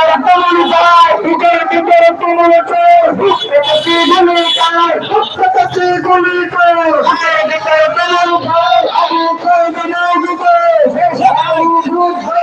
ভিতর তুমুল কর বুকের ভিতর তুমুল কর বুকটাকে গুলি কর বুকটাকে গুলি কর বুকের ভিতর তুমুল কর আবু কইদ নাগ কর আবু ভূত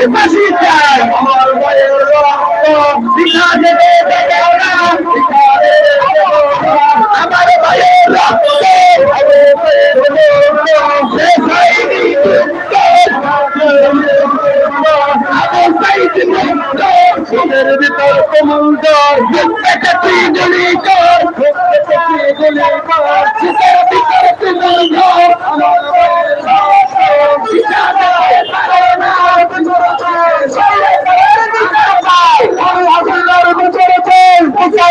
আমার ভাইয়ের রক্ত শিখা দেবে আমার ভাইয়ের রক্ত ভিতর কমুদর গুলি কর গুলি কর ভিতর কমুদর আমার ভাইয়ের রক্ত শিখা দেবে বিচার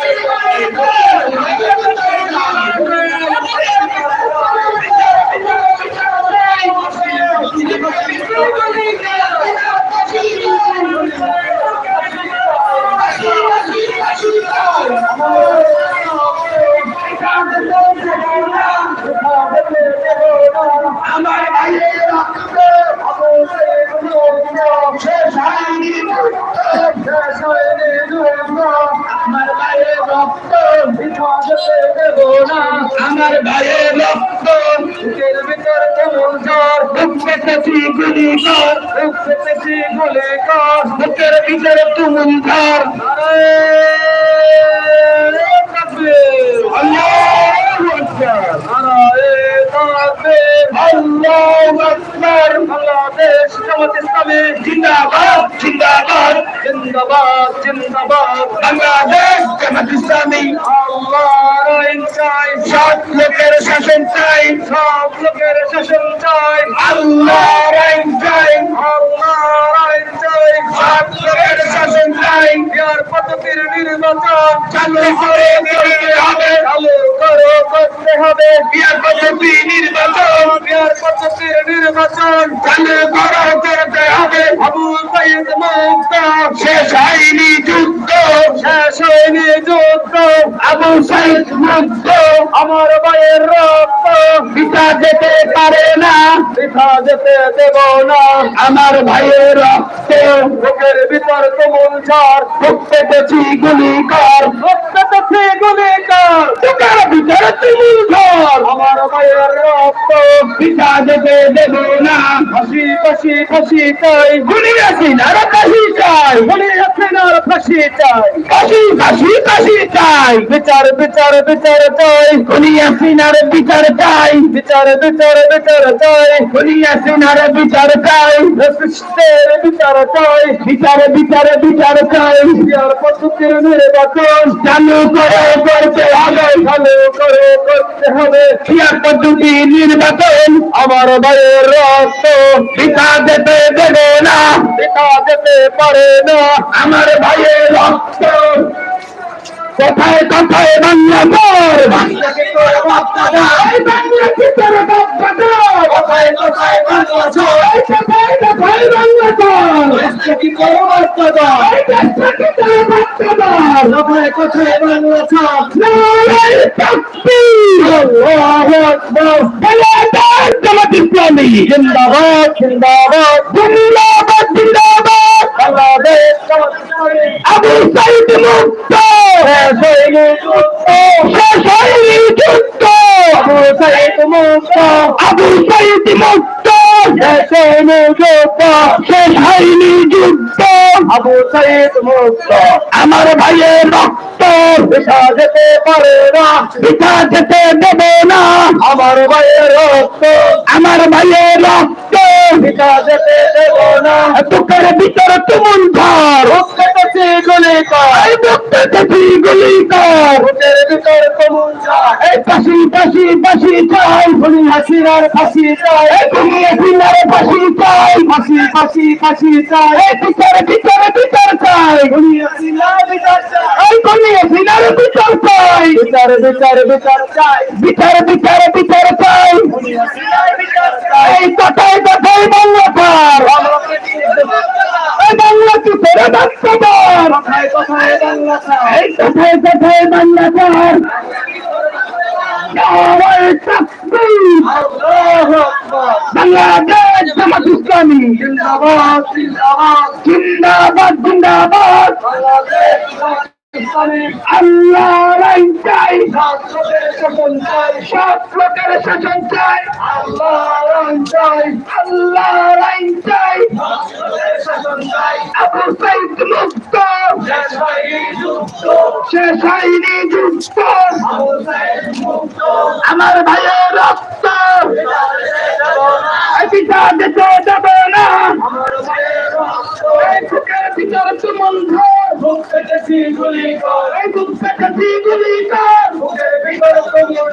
শেষ হয়নি পেতেছি গুলি কর বুক পেতেছি গুলি কর বুকের ভিতরে তুমুল ঝড় আল্লাহু আকবার আল্লাহু আকবার বাংলাদেশ জামাত ইসলামী জিন্দাবাদ জিন্দাবাদ জিন্দাবাদ জিন্দাবাদ বাংলাদেশ জামাত ইসলামী আল্লাহর আইন চাই সব লোকের শাসন চাই সব লোকের শাসন চাই আল্লাহর আইন চাই আল্লাহর আইন চাই সব লোকের শাসন চাই বিহার পদ্ধতির নির্বাচন চালু করে দিতে হবে চালু করো করতে হবে। বিহার পদ্ধতি নির্বাচন। বিহার পদ্ধতির নির্বাচন। চালু করো করতে হবে। আবু সাইদ মুক্ত শেষ হয়নি যুদ্ধ। শেষ হয়নি যুদ্ধ। আবু সাইদ মুক্ত। আমার ভাইয়ের রক্ত। পিতা যেতে পারে না। পিতা যেতে দেব না। আমার ভাইয়ের রক্ত। বুকের ভিতর তুমুল ঝড়। বুক পেতেছি গুলি কর। বুক পেতেছি গুলি কর। বুকের ভিতর তুমুল ঝড় আমার ভাইয়ের রক্ত, পিতা যেতে দেব না। ফাঁসি ফাঁসি ফাঁসি চাই। গুলি আছি না ফাঁসি চাই? গুলি আছি না ফাঁসি চাই? ফাঁসি ফাঁসি ফাঁসি চাই। বিচার বিচার বিচার চাই। গুলি আছি না বিচার চাই। বিচার বিচার বিচার চাই। গুলি না বিচার চাই। বিচার চাই। বিচার বিচার বিচার চাই। বিচার পদ্ধতির নির্বাচন। চালু করে, করতে হবে চালু করে, করতে হবে। পদ্ধতি নির্বাচন। আমার ভাইয়ের রক্ত পিতা যেতে দেবে না। পিতা যেতে পারে না। আমার ভাইয়ের রক্ত কোথায় কোথায় বাংলা মোর? ইসলামী! জিন্দাবাদ জিন্দাবাদ! জিন্দাবাদ জিন্দাবাদ! বাংলাদেশ আবু সাইদ মুক্ত! আমার ভাইয়ের রক্ত পিতা যেতে পারে না পিতা যেতে দেবে না। আমার ভাইয়ের রক্ত, আমার ভাইয়ের রক্ত বুকের ভিতর তুমুল ঘর বুকেতে গুলি কর বুকেতে গুলি কর বুকের ভিতর তুমুল ঘর এই ভিতর ভিতর ভিতর চাই। ভিতর চাই। এই গুলি হাসিনার ভিতর চাই। ভিতর ভিতর চাই। ভিতর ভিতর ভিতর চাই। গুলি হাসিনার ভিতর কথায় বাংলা পার এই বাংলা কি করে কথায় কথায় বাংলা এই কথায় কথায় বাংলা আকবার বাংলাদেশ জামাত জিন্দাবাদ। জিন্দাবাদ জিন্দাবাদ। আল্লাহ চাই শাসন চাই সব লোকের শাসন চাই আল্লাহ চাই শেষ হয়নি যুক্ত আমার ভাইয়ের রক্ত। পিতা দিতে দেব না ভিতর তুমন বুক পেতেছি গুলি কর। এই বুক পেটেছি গুলি কর। বুকের ভিতর তুমুল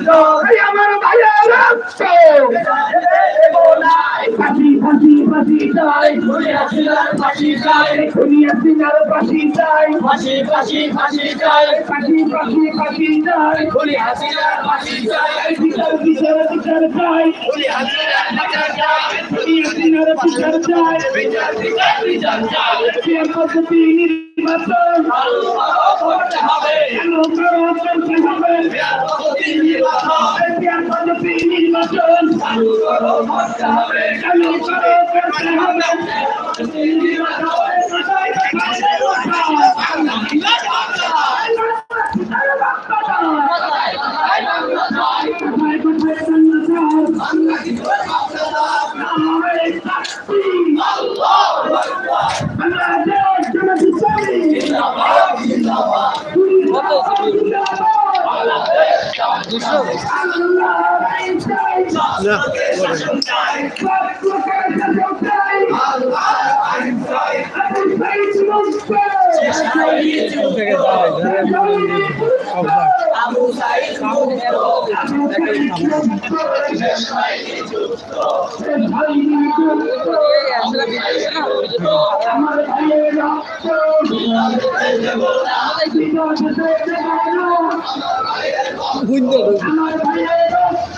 এই আমার ভাইয়ের রক্ত। ফাঁসি ফাঁসি ফাঁসি চাই। গুলি হাসিনার ফাঁসি চাই। দুনিয়া সিনার ফাঁসি চাই। ফাঁসি ফাঁসি ফাঁসি চাই। ফাঁসি ফাঁসি ফাঁসি চাই। গুলি হাসিনার ফাঁসি চাই। বিচার বিচার বিচার চাই। গুলি হাসিনার ফাঁসি চাই। দুনিয়া সিনার বিচার চাই বিচার বিচার বিচার চাই বিচার পদ্ধতি নির্বাচন আল্লাহ করতে হবে কেন করো করতে হবে বিয়াপতি নির্বাচন বিচার পদ্ধতি নির্বাচন আল্লাহ করতে হবে কেন করো করতে হবে আবু সাইদ আমার ভাইয়ের রক্ত আমার ভাইয়ের রক্ত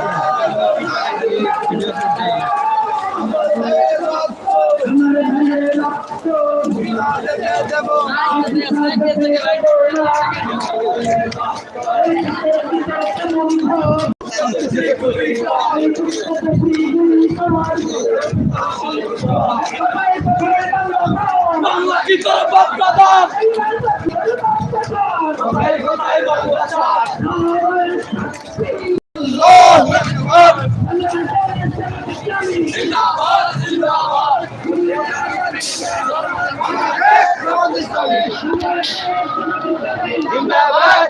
বাংলা কি করে বাপদাদা কোথায় জিন্দাবাদ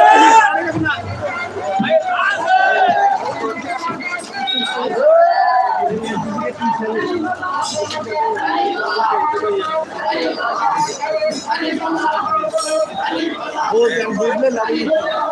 উঠতো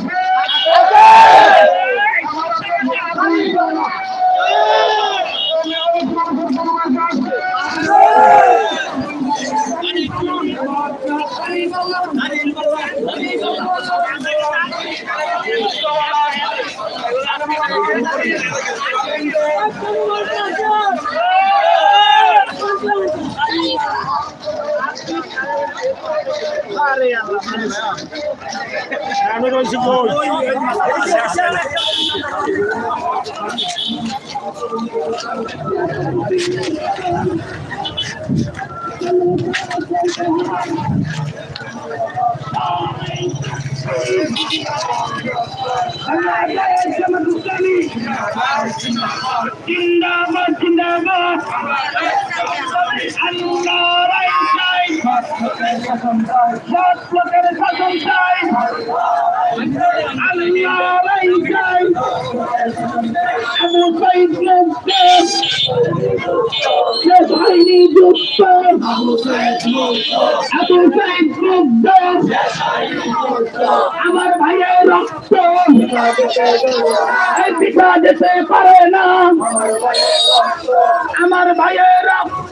ইনশাল্লাহ সংসদে চালো জিন্দাবাদ জিন্দাবাদ চাই সৎ লোকের শাসন চাই আল্লাহর চাই আবু সাইদ যুক্ত আবু সাইদ মুক্ত আমার ভাইয়ের রক্ত যেতে পারে না আমার ভাইয়ের রক্ত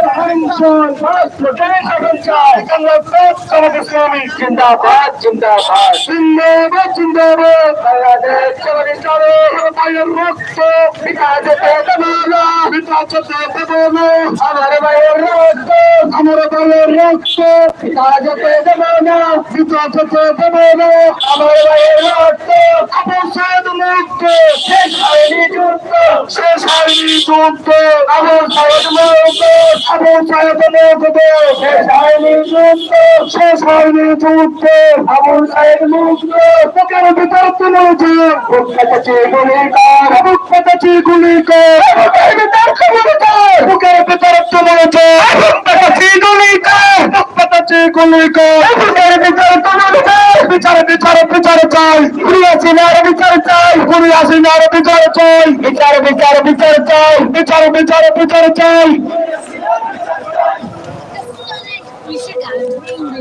দেবে প্রাণ জিন্দাবাদ জিন্দাবাদ। জিন্দাবাদ জিন্দাবাদ। বাংলাদেশ রক্ত দেবো দেবো আমার ভাইয়ের রক্ত, আমার ভাইয়ের রক্ত। পিতা যেতে না পিতা যেতে না আমার ভাইয়ের রক্ত আবু মুক্ত। শেষ হয়নি যুদ্ধ, শেষ হয়নি যুদ্ধ। সাইদ মুক্ত শেষ হয়নি যুদ্ধ শেষ সাইদ মুক্ত বুকের ভিতর তুলে যে বুক পেতেছে গুলি কর বুক পেতেছে গুলি কর বুকের ভিতর তুলে যে বুকের ভিতর তুলে বিচার চাই ঘুরি আসিনার বিচার চাই ঘুরি আসিনার বিচার বিচার বিচার বিচার চাই বিচার বিচার বিচার চাই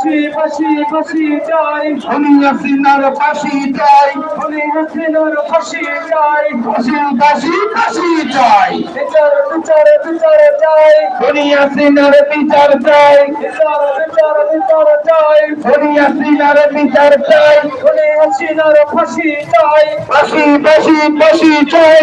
ফাঁসি ফাঁসি ফাঁসি চাই। সিনার ফাঁসি চাই। হলি হাসিনার ফাঁসি চাই। ফাঁসি ফাঁসি ফাঁসি চাই। বিচার বিচার বিচার চাই। দুনিয়া সিনার বিচার চাই। বিচার বিচার বিচার চাই। দুনিয়া সিনার বিচার চাই। হলি হাসিনার ফাঁসি চাই। ফাঁসি ফাঁসি ফাঁসি চাই।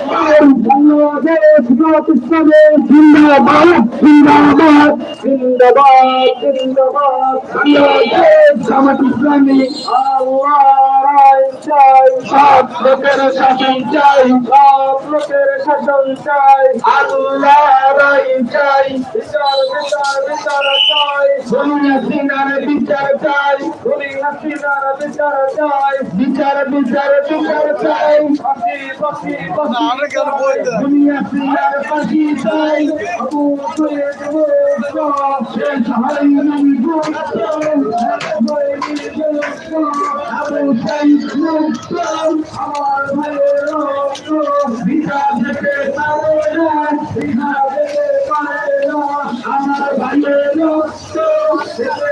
ইসলামী সব লোকের শাসন চাই, সব লোকের শাসন চাই। আল্লাহ চাই, বিচার বিচার বিচার চাই। দুনিয়া সিনার বিচার চাই হাসিনার বিচার বিচার দুনিয়া ফাঁসি চাই আবু সৈয়দ মুস্তাফা শেষ হয়নি যুদ্ধ আবু সাইদ মুক্ত আমার ভাইয়ের রক্ত বিচার যেতে পারে না বিনা যেতে পারে না আমার ভাইয়ের রক্ত দেশে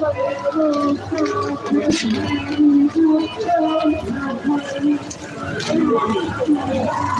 Thank you.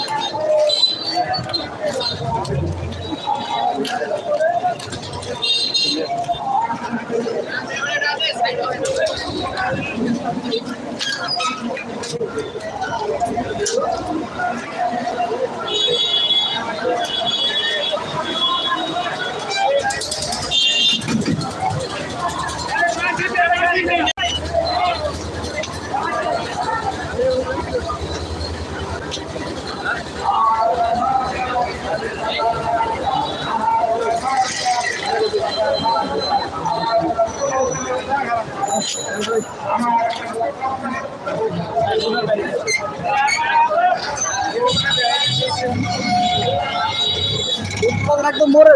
একদম মরে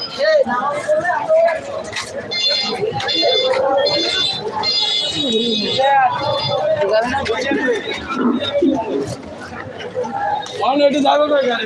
অনেক একটু যাবে তো এখানে